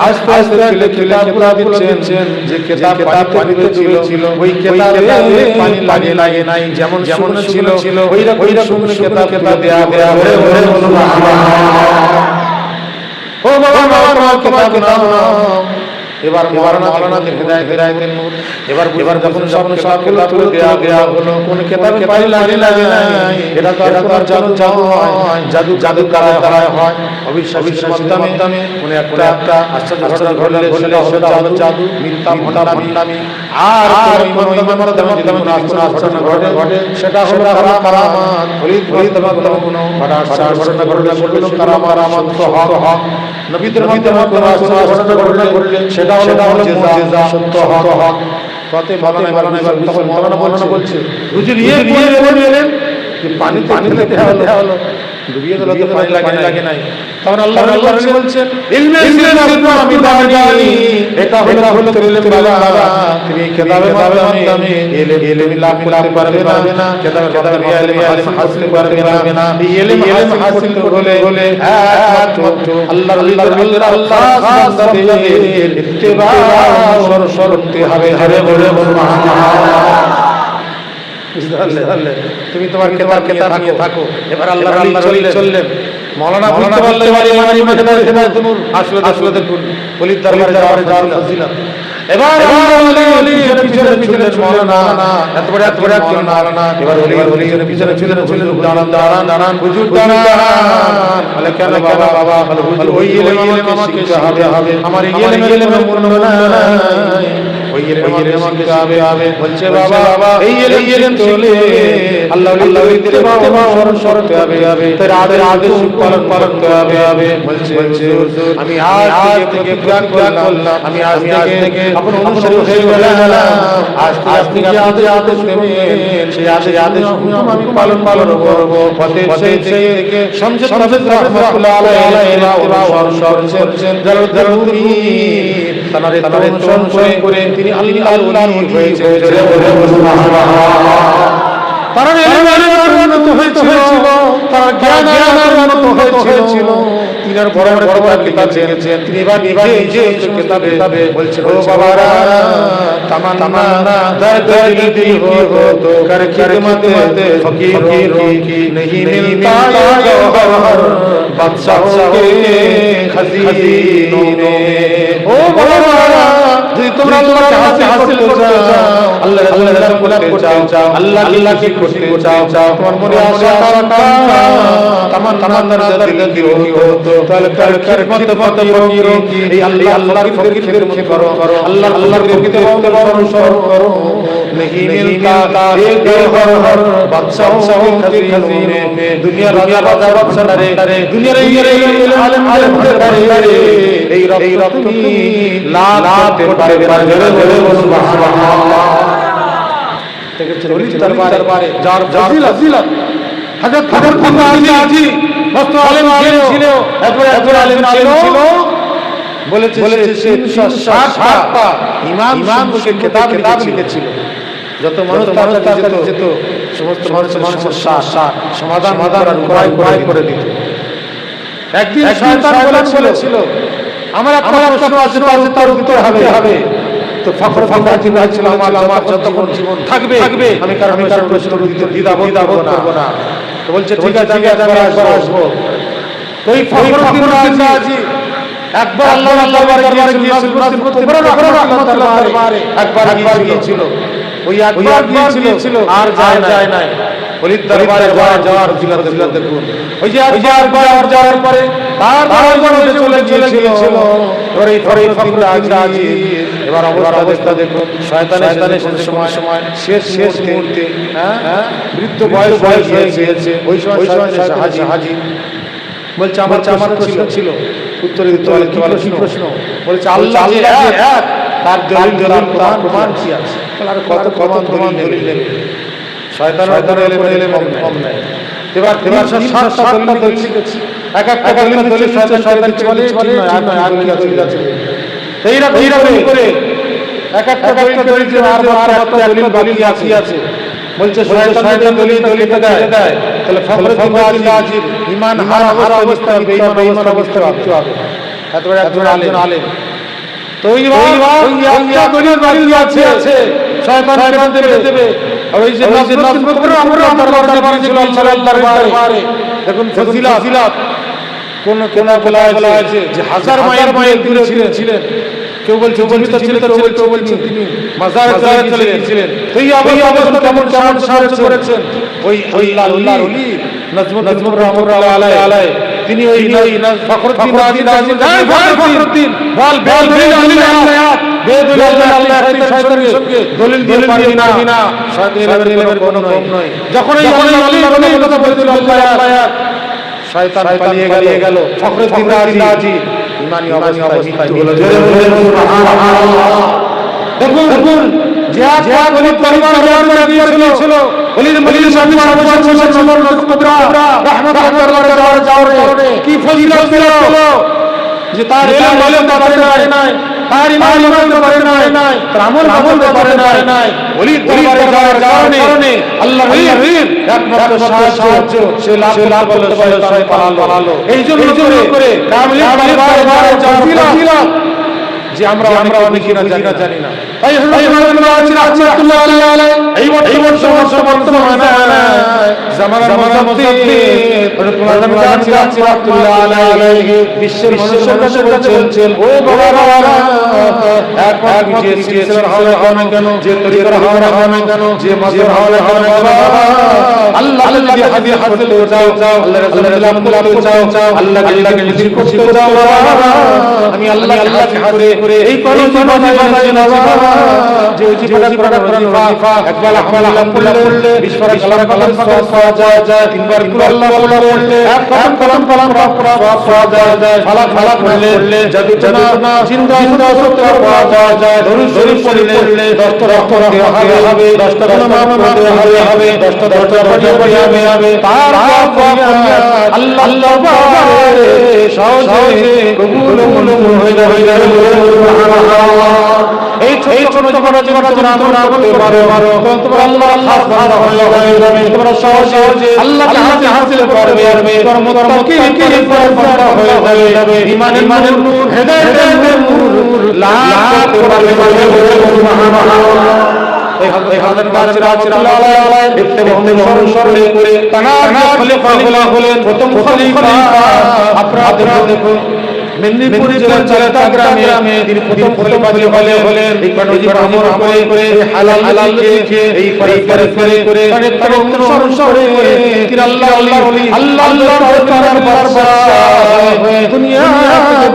আস্তে আস্তে যে কেতাব পানিতে ছিল ওই কেতাবে পানি লাগে লাগে নাই যেমন যেমন ছিল ওই রকম কেতাব কেতাব দেয়া দেয়া হয়ে হয়ে ও বাবা তোমার কেতাব নাও এবার মহারানা মহারানাদের হৃদয় হৃদয়তের নূর এবার এবার যখন যখন সব কেতাব তুলে হলো কোন কেতাবে পানি লাগে লাগে এটা তো এটা তো আর জাদু জাদু হয়। জাদু জাদু করা হয় কোন একটা একটা আশ্চর্য ঘটনা ঘটলে সেটা হলো জাদু। মিথ্যা ভণ্ডা ভণ্ডামি আর কোন যদি কোনো আশ্চর্য ঘটনা ঘটে ঘটে সেটা হলো কারামাত। ফলিত ফলিত কোনো আশ্চর্য ঘটনা ঘটলে সেগুলো কারামাত তো হক। হক। নবীদের মধ্যে আশ্চর্য ঘটনা ঘটলে সেটা সেটা হলো মুজিজা সত্য হক। হক। কতে মালানা মালানা এবার তখন মালানা বলছে। হুজুর ইয়ে নিয়ে এলেন যে পানি পানি দেওয়া হলো। ডুবিয়ে দিল তো পানি লাগে লাগে নাই। তখন আল্লাহ আল্লাহ রাসূল বলছেন ইলমে ইলমে আমি দানি এটা হলো হলো ইলম বাবা তুমি কেতাবের মাধ্যমে। ইলম ইলম লাভ করতে পারবে না। কেতাবের কেতাবের ইলম ইলম হাসিল পারবে না। ইলম ইলম হাসিল করলে বলে একমাত্র আল্লাহ আল্লাহ আল্লাহ বান্দাদের ইত্তেবা সর সরতে হবে। হরে বলে তুমি তোমার কেতাব কেতাব নিয়ে থাকো। এবার আল্লাহ আল্লাহ চললেন। মৌলানা বুঝতে পারলে বাড়ি মানি দাঁড়িয়ে হেদায়েত নূর আসলে আসলে দেখুন। বলির দরবারে যাওয়ার যাওয়ার ফজিলত। এবার পিছনে পিছনে মৌলানা। এত বড় এত বড় একজন মৌলানা। এবার ওলি ওলি পিছনে পিছনে ছিলেন দাঁড়ান দাঁড়ান দাঁড়ান। হুজুর দাঁড়ান। বলে কেন বাবা? বাবা? বলে ওই ইলম আমাকে শিখতে হবে। আমার ইলম ইলমের মূল্য নাই। ওই হবে। বলছে বাবা এই ইলম চলে আল্লাহ আল্লাহ ইত্তেবা ওয়া শরতে হবে। হবে। তার আদেশ আদেশ পালন পালন করতে হবে। বলছে বলছে আমি আজ থেকে প্রাণ করলাম। আমি আজ থেকে আপন অনুসারী হয়ে গেলাম। আজ আজ থেকে আদেশ আদেশ দেবেন সেই আদেশ আদেশ আমি পালন পালন করব। পথে সেই সেই থেকে শামসুল তাবিদ রাহমাতুল্লাহ আলাইহি ওয়া শরতে জালালুদ্দিন তানারে তানারে অনুসরণ করে তিনি আল্লাহর ওলি হয়েছে তারা উন্নত হয়েছিল তারা জ্ঞান উন্নত হয়েছিল তিনার বড় বড় বড় কিতাব জেনেছেন তিনি এবার নিজে নিজে কিতাবে কিতাবে বলছেন ও বাবারা তামান্না দর্দ দিল দিল হো তো কর খিদমত ফকির কি नहीं मिलता गौहर बादशाहों के खजीनों में ओ बड़ा তোমরা আল্লাহর কাছে হাসিল করতে চাও আল্লাহ আল্লাহ রাব্বুল করতে চাও আল্লাহ আল্লাহকে খুশি করতে চাও তোমার মনে আশা রাখা তামান তামান জিন্দেগি হতো। তাহলে কার পারবে না জোরে জোরে বলুন সুবহানাল্লাহ। দেখেছেন ওলি দরবারে যার যার ফজিলত হযরত হযরত খন্দা আজি মস্ত আলেম ছিল একবার একবার আলেম ছিল। বলেছে বলেছে সে 360 টা ইমাম ইমাম কিতাব কিতাব লিখেছিল। যত মানুষ তার কাছে যেত সমস্ত মানুষের সমাধান করে দিত। একদিন শয়তান বলেছিল আমার একটা প্রশ্ন আছে তার উত্তর হবে। হবে। তো ফখর ফখর জিব্রাহ ছিল আমার যতক্ষণ জীবন থাকবে থাকবে। আমি কারণ আমি কারণ প্রশ্ন দিতে দ্বিধা বোধ করব না। তো বলছে ঠিক আছে ঠিক আছে আমি একবার আসব। তো এই ফখর জিব্রাহ আজি একবার আল্লাহ আল্লাহ দরবারে গিয়েছিল রহমতুল্লাহ দরবারে। একবার একবার গিয়েছিল। ওই একবার গিয়েছিল আর যায় যায় নাই। বলির দরবারে যাওয়ার যাওয়ার দেখুন ওই যে একবার একবার যাওয়ার পরে তার দরবারে চলে গিয়েছিল। পরে আজি এবার অবস্থা অবস্থা দেখুন। শয়তান সময় সময় শেষ শেষ মুহূর্তে হ্যাঁ? বৃদ্ধ বয়স বয়স হয়ে গিয়েছে। ওই সময় ওই সময় হাজি। হাজি। বলছে আমার আমার প্রশ্ন ছিল। উত্তরে উত্তরে কি প্রশ্ন? প্রশ্ন? বলছে আল্লাহ এক তার দলিল দলিল তার প্রমাণ কি আছে? আর কত কত প্রমাণ দলিল নেবে শয়তান শয়তানের এলে এলে কম নাই এবার এবার সাত সাতটা দলিল শিখেছি এক একটা দলিল দলিল শয়তান শয়তান চলে চলে আর কি দলিল আছে? এইরকম এইরকম করে এক একটা দলিল আর আর দলিল বাকি আছে। বলছে শয়তান দলিল দলিল দেয় দেয় তাহলে ফখরুদ্দিন রাজির ইমান হার হার অবস্থা বেঈমান অবস্থা অবস্থা কিছু হবে এত বড় একজন আলেম। আলেম। তো ওই দলিল বাকি আছে। আছে। শয়তান শয়তান দেবে। দেবে। আর ওই যে আমরা দরবার দরবার ছিল আল্লাহর দরবারে। দেখুন ফজিলাত। কোন কোন বলা আছে যে হাজার মাইল মাইল দূরে ছিলেন কেউ বলছে জীবিত ছিলেন কেউ বলছে বলছে তিনি মাজারে চলে চলে গিয়েছিলেন তো এই অবস্থা কেমন কেমন সাহায্য করেছেন ওই ওই আল্লাহর ওলি নজমুল নজমুল রহমাতুল্লাহ আলাইহি আলাইহি তিনি ওই ওই ফখরুদ্দিন রাজি রাজি ফখরুদ্দিন বল বল দলিল আল্লাহ বেদলিল আল্লাহ শয়তানের সঙ্গে দলিল দিয়ে পারবি না শয়তানের কোনো কম নয় যখন এই কথা আল্লাহ শয়তান পালিয়ে গেল। গেল। ফখরুদ্দিন রাজি ইমানি অবস্থায় হলো দেখুন দেখুন কি ফজিলত যে তার ইলম বলে পারে নাই। তার ইমান বলতে পারে নাই। তার আমল আমল বলতে পারে ওলির দরবারে যাওয়ার কারণে আল্লাহ ওলির একমাত্র সাহায্য সে লাভ লাভ করতে পারে শয়তান পালালো। এই জন্য করে কামিল দরবারে যাওয়ার যে আমরা আমরা অনেক কিনা জানি না। জানি না। তাই রাহমাতুল্লাহ আলাইহি এই এই বর্তমান জামানার মুজাদ্দিদ বিশ্বের মানুষের কাছে বলছেন ও বাবা বাবা এক এক যে সিলসিলার হয় না কেন যে তরিকার হওয়া হয় না কেন যে মাযহাব হওয়া হয় না বাবা আল্লাহ আল্লাহ হাসিল চাও আল্লাহ রাসূলের নাম করতে চাও আল্লাহ আল্লাহকে নিজের খুশি করতে চাও আমি আল্লাহ আল্লাহকে হাতে করে এই না বাবা যে একবার বিশ্বরা কালাম কালাম পাওয়া যায় তিনবার আল্লাহ আল্লাহ পড়লে এক কলম কলম কলম পড়া পাওয়া যায় যায় ফালাক ফালাক পড়লে জাদু জাদু না জিন্দা জিন্দা সত্য পাওয়া যায় যায় দরুদ শরীফ পড়লে দশটা রক্ত হবে হবে দশটা দশটা হবে হবে হবে দশটা দশটা পড়ে পড়ে হবে হবে তার আল্লাহ আল্লাহ বাবা সহজে কবুল মঞ্জুর হয়ে যাবে এই ছোট ছোট ছোট জীবন তোমরা তোমরা করতে পারো পারো তোমরা আল্লাহ খাস বান্দা হয়ে হয়ে যাবে তোমরা সহজে আল্লাহ হাতে হাসিল করবে তোমার মুত্তাকি কি বান্দা হয়ে হয়ে যাবে ঈমান ঈমানের নূর হেদায়েতের নূর লাভ করবে মানে সুবহানাল্লাহ করে প্রথম খলিফা আপনারা দেখুন মেদিনীপুর জেলার চালাতা গ্রামে তিনি প্রথম খলিফা হলে হলেন কানুজি আমর আমল করে হালাল হালাল লিখে এই পরিকার করে করে তার অনুসরণ করে তিনি আল্লাহ আল্লাহ ওলি আল্লাহ আল্লাহ তাআলার বারবার দুনিয়া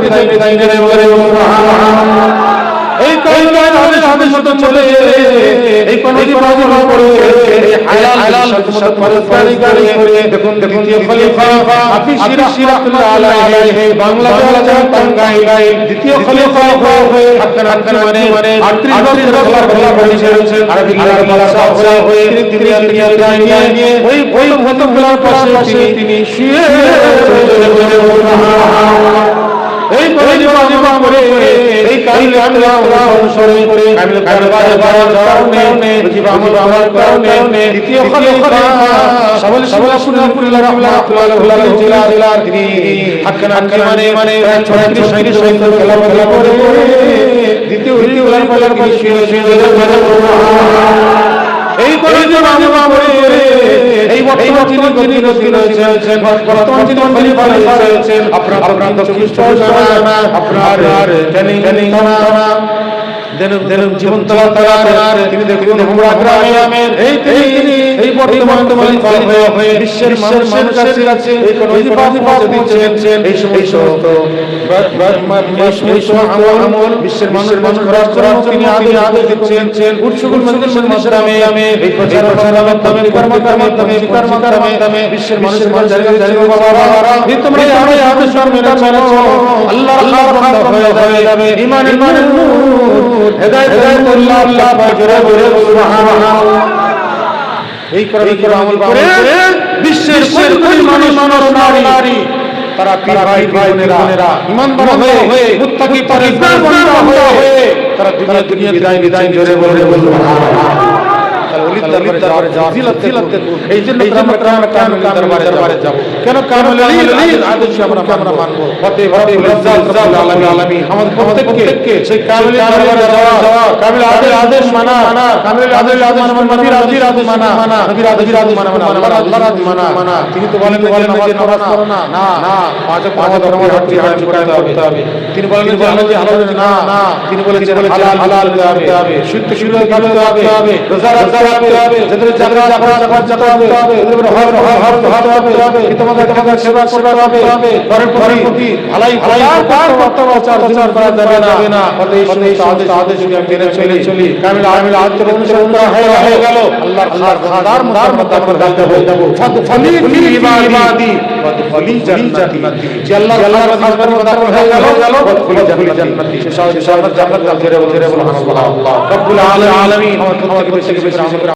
বিদায় বিদায় নেবে সুবহানাল্লাহ এই কইলার হাদিস হাদিস মতো চলে এই কোনজি বাজন করে হালাল হালাল সৎ পরস্পরি করে দেখুন দেখুন যে খলিফা হাফিজ রাহমাতুল্লাহ আলাইহি বাংলাদেশ টাঙ্গাই গাই দ্বিতীয় খলিফা হয়ে আপনার আপনার মানে মানে 38 বছর খলিফা বলেছেন আরবি ভাষা হয়ে তিনি তিনি নিয়ে ওই ওই খলিফার পাশে তিনি শুয়ে এই পরিবার করে অনুসরণ কামিল কারণে দ্বিতীয় মানে মানে 36 37 বছর খেলা খেলা করে দ্বিতীয় দ্বিতীয় খলিফার পর শুয়ে শুয়ে এই পরিজন আমরা করে এই বর্তমান যিনি গতি গতি রয়েছেন বর্তমান যিনি খলিফা রয়েছেন আপনার আপনার দক্ষিণ আপনার ক্যানিং ক্যানিং থানা দেনু দেনু জীবন তলা তলা তিনি দেখুন আমরা গ্রামের এই তিনি এই বর্তমান খলিফা হয়ে বিশ্বের মানুষের কাছে কাছে এই কোন ওয়াজিফা দিচ্ছেন এই এই সমস্ত আমল আমল বিশ্বের মানুষের মানুষ করার জন্য তিনি আগে আগে দিচ্ছেন। উৎসুকুল মানুষের মাধ্যমে এই প্রচার প্রচারের মাধ্যমে কর্মকার মাধ্যমে বিকার মাধ্যমে বিশ্বের মানুষের মানুষ জায়গা জায়গা বাবা তোমরা আরও আদেশ আল্লাহ যাবে ঈমান ঈমানের নূর। হেদায়েত হেদায়েতুল্লাহ আল্লাহ বাজরে বলে সুবহানাল্লাহ। এই করে এই করে আমল করে, বিশ্বের কোটি কোটি মানুষ মানুষ, নারী। তারা ভাই বোনেরা, ইমানদার হয়ে, মুত্তাকি হয়ে, তারা দুনিয়া বিদায় বিদায় জোরে বলে সুবহানাল্লাহ। দরবারে যাওয়ার ফজিলত দেখুন। এই জন্য আমরা কামে কামে দরবারে দরবারে যাব। কেন কামে আলীর আদেশ আমরা আমরা মানব? অতএব রব্বুল ইজ্জাত রব্বুল আলামিন। আমাদের প্রত্যেককে সেই কামে দরবারে যাওয়া কামে আদেশ আদেশ মানা কামে আদেশ আদেশ মানা নবীর আদেশ আদেশ মানা নবীর আদেশ আদেশ মানা মানা আল্লাহর আল্লাহর আদেশ মানা তিনি তো বলেন বলেন যে নামাজ পড়ো না। না। না পাঁচ পাঁচ নামাজ হাঁটি হাঁটি করতে হবে। তিনি বলেন যে হালাল না না। তিনি বলেন যে হালাল হালাল করতে হবে শুদ্ধ শুদ্ধ করতে হবে। রোজা রাখতে হবে। যাদের জাগরা জাগরা জাগরা যেতে হবে যাদের হর হর হর হর হবে কি তোমাদের তোমাদের সেবা করতে হবে ঘরের প্রতি ভালাই ভালাই কার করতে হবে চার চার করা যাবে না অতএব এই সমস্ত আদেশ যদি আমি মেনে চলি চলি কামিল আমিল আত্ম অনুসরণ করা হয়ে হয়ে গেল আল্লাহর খাস খাদার মধ্যে আমরা দাখিল হয়ে যাব ফাদফলি ফি ইবাদি ফাদফলি জান্নাতি যে আল্লাহর আল্লাহর খাস মধ্যে হয়ে গেল ফাদফলি জান্নাতি সে সব জান্নাত জান্নাত ফিরে বলে সুবহানাল্লাহ রব্বুল আলামিন আমাদের প্রত্যেককে বেশি বেশি